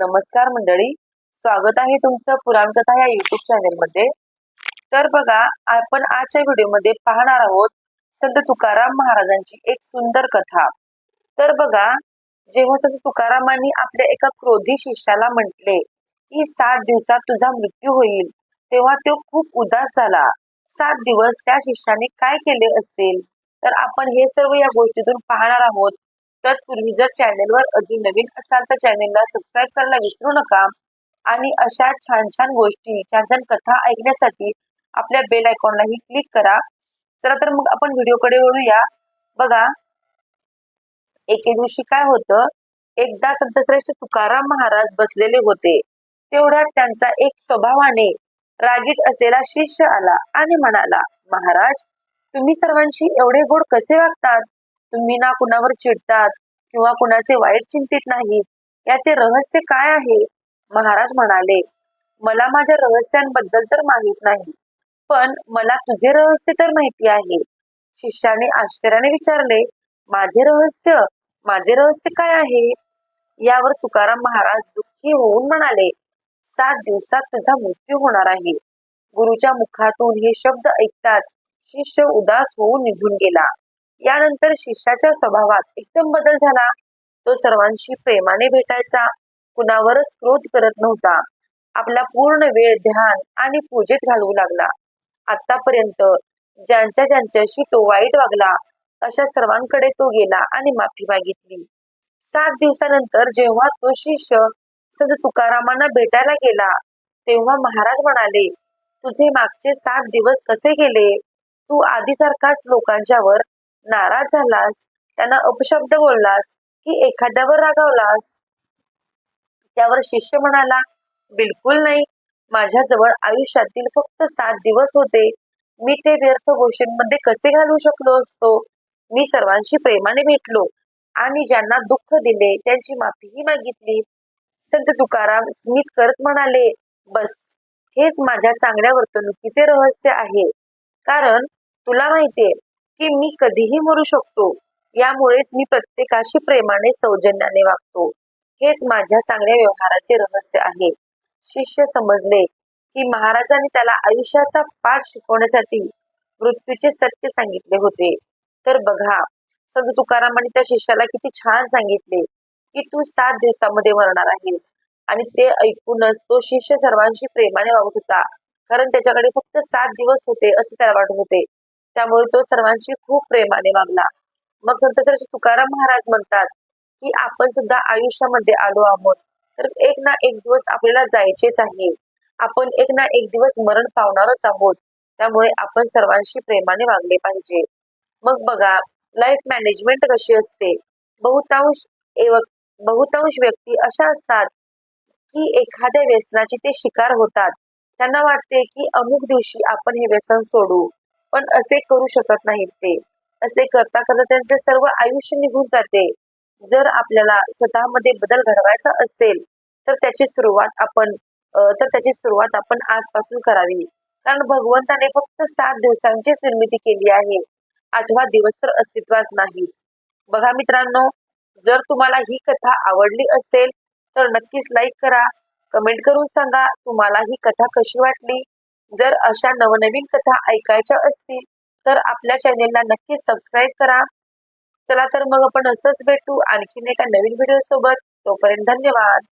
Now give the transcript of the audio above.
नमस्कार मंडळी. स्वागत आहे तुमचं पुराण कथा या युट्यूब चॅनलमध्ये. तर बघा आपण आजच्या व्हिडिओमध्ये पाहणार आहोत संत तुकाराम महाराजांची एक सुंदर कथा. तर बघा जेव्हा संत तुकारामांनी आपल्या एका क्रोधी शिष्याला म्हटले की सात दिवसात तुझा मृत्यू होईल. तेव्हा तो खूप उदास झाला. सात दिवस त्या शिष्याने काय केले असेल? तर आपण हे सर्व या गोष्टीतून पाहणार आहोत. तत्पूर्वी जर चॅनेलवर अजून नवीन असाल तर चॅनेलला सबस्क्राईब करायला विसरू नका. आणि अशा छान छान गोष्टी छान छान कथा ऐकण्यासाठी आपल्या बेल आयकॉनलाही क्लिक करा. चला तर मग आपण व्हिडिओकडे वळूया. बघा एके दिवशी काय होतं? एकदा संतश्रेष्ठ तुकाराम महाराज बसलेले होते. तेवढ्यात त्यांचा एक स्वभावाने रागीट असलेला शिष्य आला आणि म्हणाला महाराज तुम्ही सर्वांशी एवढे गोड कसे वागतात? तुम्ही ना कुणावर चिडतात किंवा कुणाचे वाईट चिंतित नाहीत याचे रहस्य काय आहे? महाराज म्हणाले मला माझ्या रहस्यांबद्दल तर माहीत नाही पण मला तुझे रहस्य तर माहिती आहे. शिष्याने आश्चर्याने विचारले माझे रहस्य? माझे रहस्य काय आहे? यावर तुकाराम महाराज दुःखी होऊन म्हणाले सात दिवसात तुझा मृत्यू होणार आहे. गुरुच्या मुखातून हे शब्द ऐकताच शिष्य उदास होऊन निघून गेला. यानंतर शिष्याच्या स्वभावात एकदम बदल झाला. तो सर्वांशी प्रेमाने भेटायचा. कुणावरच क्रोध करत नव्हता. आपला पूर्ण वेळ ध्यान आणि पूजेत घालवू लागला. आतापर्यंत ज्यांच्या ज्यांच्याशी तो वाईट वागला अशा सर्वांकडे तो गेला आणि माफी मागितली. सात दिवसानंतर जेव्हा तो शिष्य संत तुकारामांना भेटायला गेला तेव्हा महाराज म्हणाले तुझे मागचे सात दिवस कसे गेले? तू आधीसारखाच लोकांच्यावर नाराज झालास त्यांना अपशब्द बोललास की एखाद्यावर रागावलास? त्यावर शिष्य म्हणाला बिलकुल नाही. माझ्याजवळ आयुष्यातील फक्त सात दिवस होते. मी ते व्यर्थ गोष्टींमध्ये कसे घालू शकलो असतो? मी सर्वांशी प्रेमाने भेटलो आणि ज्यांना दुःख दिले त्यांची माफीही मागितली. संत तुकाराम स्मित करत म्हणाले बस हेच माझ्या चांगल्या वर्तणुकीचे रहस्य आहे. कारण तुला माहितीये की मी कधीही मरू शकतो. यामुळेच मी प्रत्येकाशी प्रेमाने सौजन्याने वागतो. हेच माझ्या चांगल्या व्यवहाराचे रहस्य आहे. शिष्य समजले की महाराजांनी त्याला आयुष्याचा पाठ शिकवण्यासाठी मृत्यूचे सत्य सांगितले होते. तर बघा संत तुकारामांनी त्या शिष्याला किती छान सांगितले की तू सात दिवसामध्ये मरणार आहेस. आणि ते ऐकूनच तो शिष्य सर्वांशी प्रेमाने वागत होता. कारण त्याच्याकडे फक्त सात दिवस होते असे त्याला वाटत होते. त्यामुळे तो सर्वांशी खूप प्रेमाने वागला. मग संत तुकाराम महाराज म्हणतात की आपण सुद्धा आयुष्यामध्ये आलो आहोत तर एक ना एक दिवस आपल्याला जायचेच आहे. आपण एक ना एक दिवस मरण पावणारच आहोत. त्यामुळे आपण सर्वांशी प्रेमाने वागले पाहिजे. मग बघा लाईफ मॅनेजमेंट कशी असते? बहुतांश बहुतांश व्यक्ती अशा असतात की एखाद्या व्यसनाची ते शिकार होतात. त्यांना वाटते की अमुक दिवशी आपण हे व्यसन सोडू. पण असे करू शकत नाहीत ते. असे करता करता त्यांचे सर्व आयुष्य निघून जाते. जर आपल्याला स्वतःमध्ये बदल घडवायचा असेल तर त्याची सुरुवात आपण तर त्याची सुरुवात आपण आजपासून करावी. कारण भगवंताने फक्त सात दिवसांचीच निर्मिती केली आहे. आठवा दिवस तर अस्तित्वात नाहीच. बघा मित्रांनो जर तुम्हाला ही कथा आवडली असेल तर नक्कीच लाईक करा. कमेंट करून सांगा तुम्हाला ही कथा कशी वाटली? जर अशा नवनवीन कथा ऐकायच्या असतील तर आपल्या चॅनेलला नक्की सबस्क्राईब करा. चला तर मग आपण असंच भेटू आणखीन एका नवीन व्हिडिओ सोबत. तोपर्यंत धन्यवाद.